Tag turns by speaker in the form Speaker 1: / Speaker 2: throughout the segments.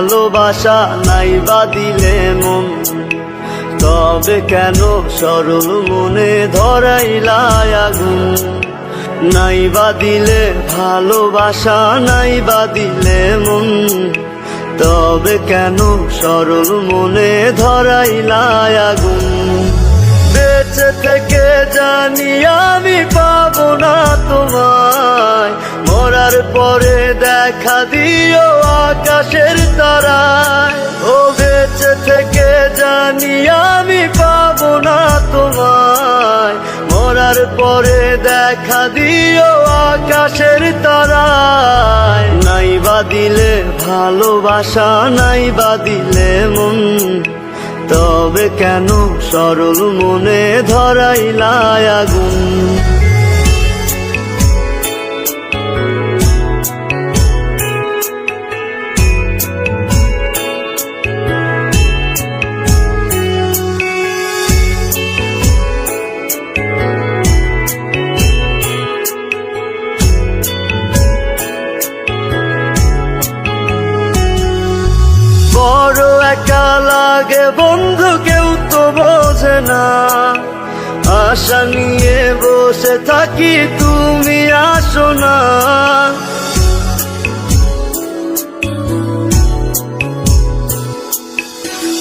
Speaker 1: ভালোবাসা নাই বা দিলে মন। তবে কেন সরল মনে ধরাইলা আগুন? নাই বা দিলে ভালোবাসা, নাই বা দিলে মন। তবে কেন সরল মনে ধরাইলা আগুন? থেকে জানি আমি পাবো না তোমায়। মরার পরে দেখা দিও আকাশের তারায়। ও বেঁচে থেকে জানি আমি পাবো না তোমায়। মরার পরে দেখা দিও আকাশের তারায়। নাই বা দিলে ভালোবাসা, নাই বা দিলে মন তবে কেন সরল মনে ধরাইলায় আগুন? লাগে বন্ধু কেউ তো বোঝে না। আশা নিয়ে বসে থাকি, তুমি আসো না।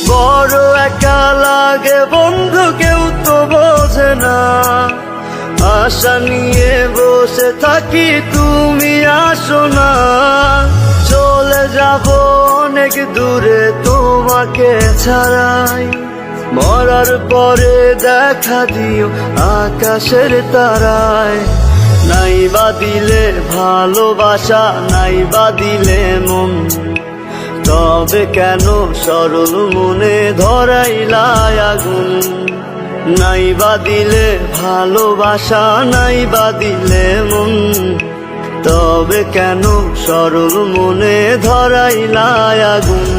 Speaker 1: বড় একা লাগে বন্ধু কেউ তো বোঝে না। আশা নিয়ে বসে থাকি, তুমি আসো না। চলে যাব অনেক দূরে তোমাকে ছাড়াই মরার পরে দেখা দিও আকাশের তারায়। নাই বা দিলে ভালোবাসা, নাই বা দিলে মন। তবে কেন সরল মনে ধরাইলাই আগুন? নাই বা দিলে ভালোবাসা, নাই বা দিলে মন। তবে কেন সরল মনে ধরাইলাই আগুন?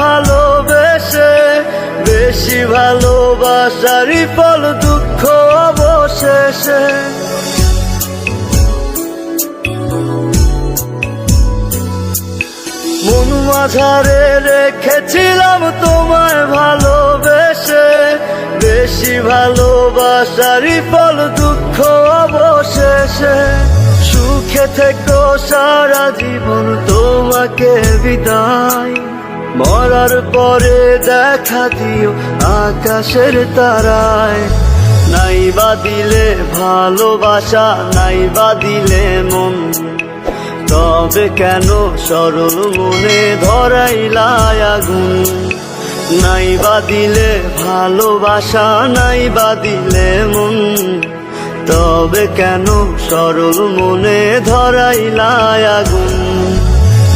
Speaker 1: ভালোবেসে, বেশি ভালোবাসারই ফল দুঃখ অবশেষে। মন মাঝারে রেখেছিলাম তোমায় ভালোবেসে, বেশি ভালোবাসারই ফল দুঃখ অবশেষে। সুখে থেকো সারা জীবন তোমাকে বিদায়। মরার পরে দেখা দিও আকাশের তারায়। নাই বা দিলে ভালোবাসা, নাই বা দিলে মন। তবে কেন সরল মনে ধরাইলাই আগুন? নাই বা দিলে ভালোবাসা, নাই বা দিলে মন। তবে কেন সরল মনে ধরাইলাই আগুন?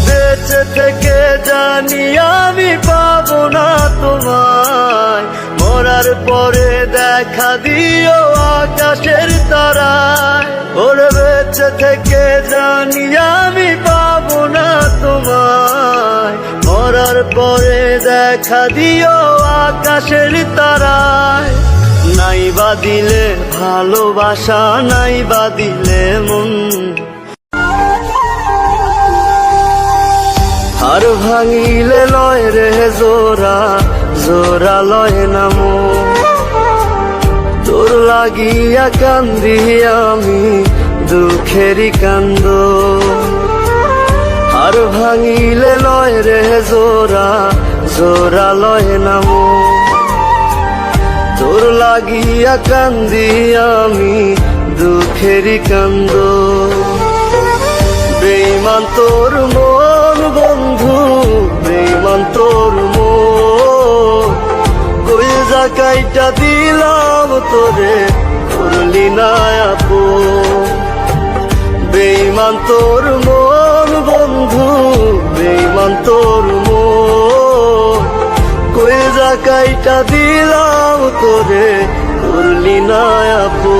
Speaker 1: বেঁচে থেকে জানি আমি পাবো না তোমায়। মরার পরে দেখা দিও আকাশের তারায়। ওরে বেঁচে থেকে জানি আমি পাবো না তোমায়। মরার পরে দেখা দিও আকাশের তারায়। নাই বা দিলে ভালোবাসা, নাই বা দিলে মন হার ভাঙিলে লয় রে জোরা জোরা লয় নামো তোর লাগিয়া কান্দি আমি, দুঃখেরই কান্দ। হার ভাঙিলে লয় রে জোরা জোরা লয় নামো তোর লাগিয়া কান্দি আমি, দুঃখেরই কান্দ। বেইমান তোর মন বন্ধু বেইমান তোর মন কই জাকাইটা দিলাম তোরে, করলি না আপো বেইমান তোর মন বন্ধু বেইমান তোর মন কই যা জাকাইটা দিলাম তোরে, করলি না আপন।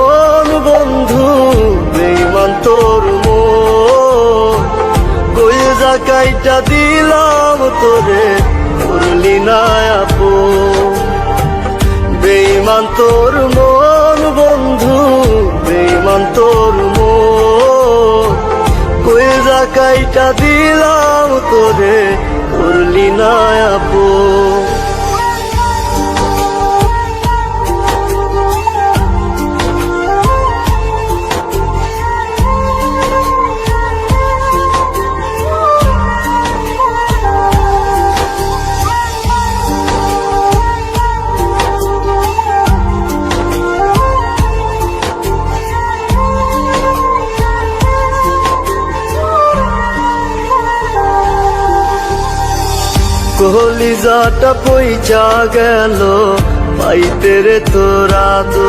Speaker 1: বন্ধু বেমান তোর মন। কই জাকাইটা দিলাম তোরে করলি না আপন। বেমান তোর মন বন্ধু বেমান তোর মন। কই জাকাইটা দিলাম তোরে করলি না আপন। কলিজাটা পইচা গেল, পাইতে রে তোরা তো।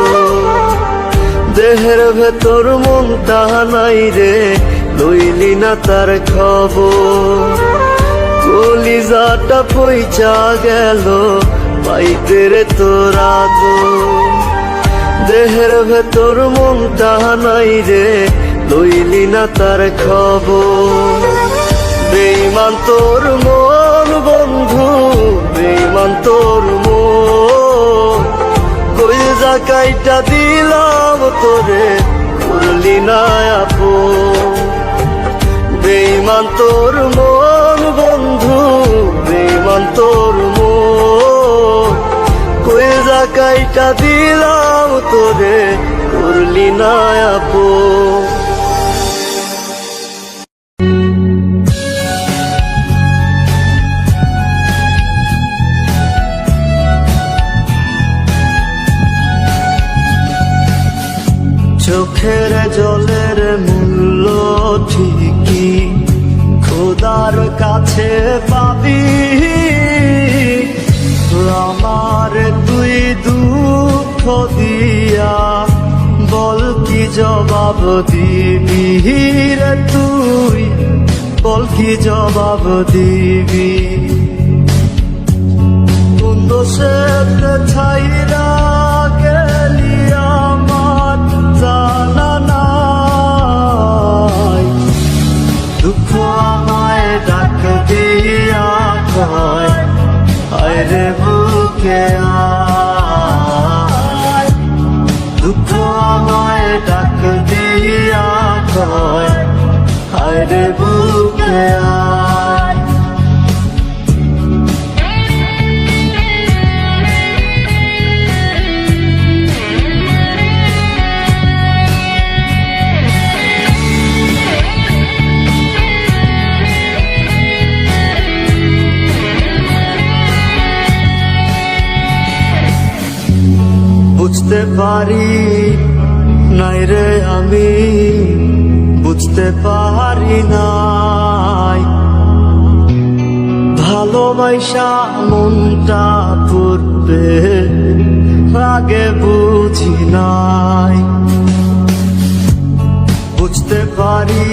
Speaker 1: দেহের ভেতর মনটা নাই রে, লইলি না তার খবর। কলিজাটা পইচা গেল, পাইতে রে তোরা তো। দেহের ভেতর মনটা নাই রে, লইলি না তার খবর। বেইমান তোর মন বন্ধু বেইমান তোর মন। কই জাকাইটা দিলাম তোরে করলি না আপন। বেইমান তোর মন বন্ধু বেইমান তোর মন। কই জাকাইটা দিলাম তোরে করলি না আপন। ঠিকই খোদার কাছে পাবি। আমার তুই দুঃখ দিয়া বল কি জবাব দিবি? রে তুই, বল কি জবাব দিবি? কোন সে ছাইরা দুঃখ আমায় ডাক দিয়া কয় হায় রে বুকে আয়। দুঃখ আমায় ডাক দিয়া কয় হায় বুকে আয়। বুঝতে পারি, নাই রে আমি বুঝতে পারি নাই। ভালোবাসা মনটা পূর্বে আগে বুঝি নাই। বুঝতে পারি,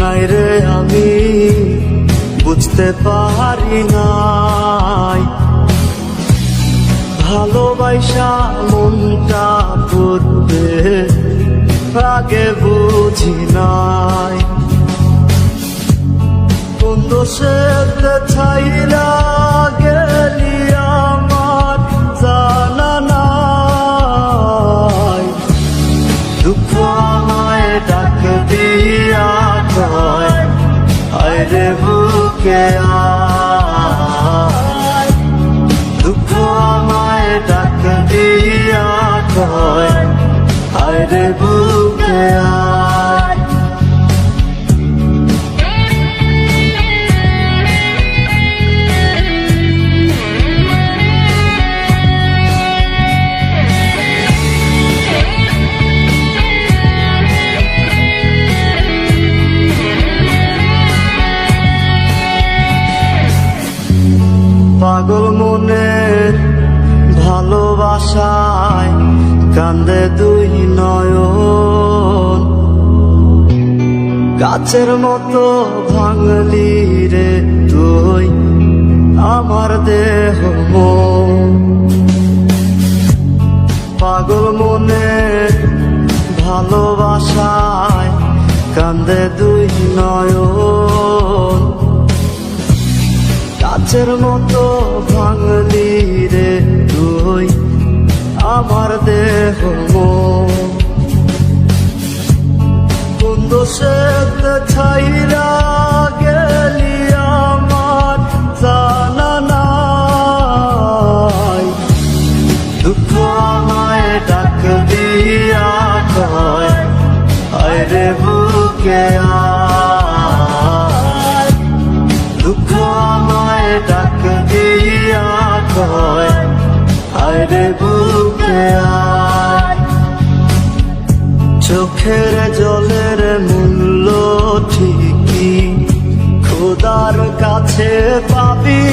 Speaker 1: নাই রে আমি বুঝতে পারি নাই। ভালোবাসা মনটা পড়তে আগে বুঝি নাই। কোন ডাক দিয়া যায় আয় রে বুকে আয়। দিয়া কয় আরে গাছের মতো ভাঙলি রে তুই, আমার দেহ মন। পাগল মনের ভালোবাসায় কান্দে দুই নয়ন গাছের মতো ভাঙলি রে তুই, আমার দেহ কোন ছাইরা গেলি আমার জানা নাই। দুঃখ আমায় ডাক দিয়া কয় আরে বুকে দুঃখ আমায় ডাক দিয়া কয় আরে বুকে আয়। চোখের জলের মূল্য ঠিকই। খোদার কাছে পাবি।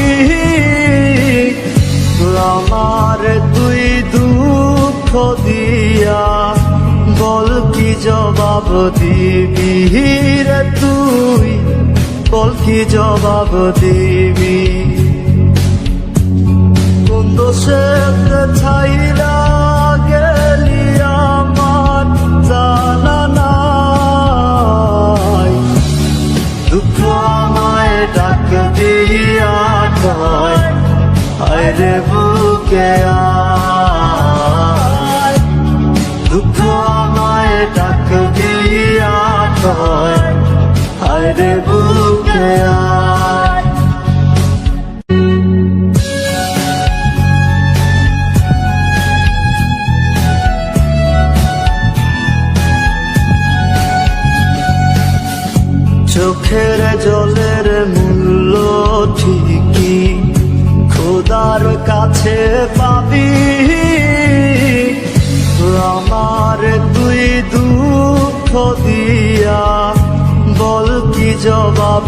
Speaker 1: আমার তুই দুঃখ দিয়া বল কি জবাব দিবি? রে তুই, বল কি জবাব দিবি? কোন দোষে ছাইরা কয় আরে বুকে দুঃখ আমায় ডাক দিয়া হয়। আরে বুকে আয়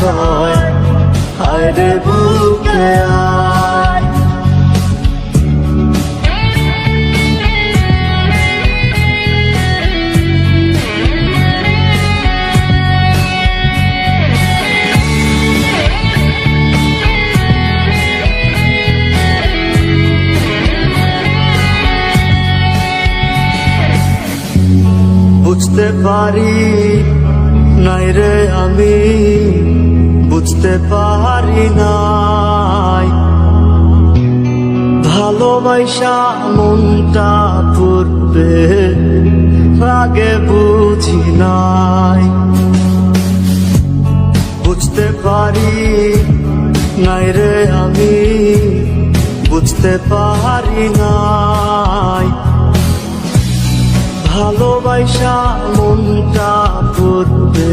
Speaker 1: দিয়া কয় আরে বুকে বুঝতে পারি নাই রে আমি। বুঝতে পারি নাই। ভালোবাসা মনটা পড়বে আগে বুঝি নাই। বুঝতে পারি নাই রে আমি, বুঝতে পারি নাই। ভালোবাসা মনটা পড়বে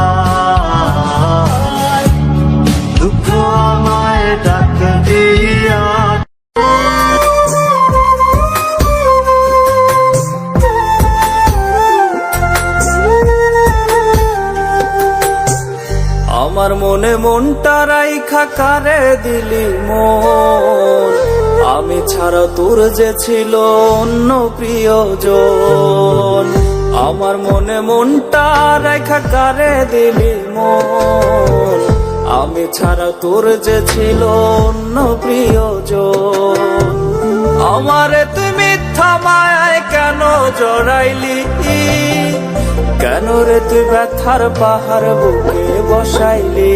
Speaker 2: মনটা রাইখা কারে দিলি মন। আমি ছাড়া তোর যে ছিল অন্য প্রিয়জন। আমার মনে মনটা রেখা কারে দিলি মন। আমি ছাড়া তোর যে ছিল অন্য প্রিয়জন। আমারে তুই মিথ্যা মায়ায় কেন জড়াইলি? কেন রে তুই ব্যথার পাহাড় বুকে বসাইলি?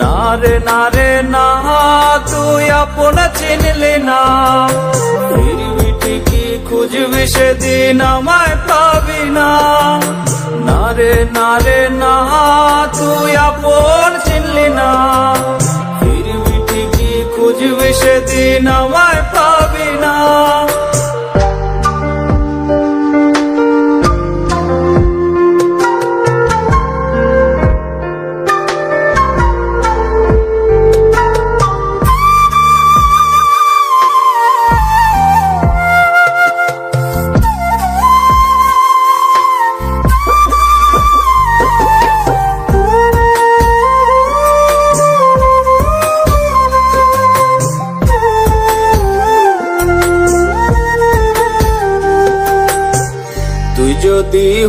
Speaker 2: না রে না রে, না, তুই আপন চিনলি না। ঠিকই, খুঁজবি সেদিন আমায় পাবি না। না রে না রে, না, তুই আপন চিনলি না। ফিরবি ঠিকই, খুঁজবি সেদিন আমায় পাবি না।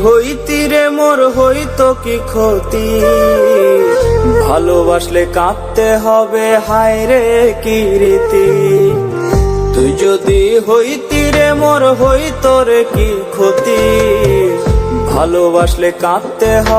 Speaker 2: হইতি রে মোর হইতো কি ক্ষতি? ভালোবাসলে কাঁদতে হবে, হায় রে কি রীতি? তুই যদি হইতি রে মোর হইতো রে কি ক্ষতি? ভালোবাসলে কাঁদতে হবে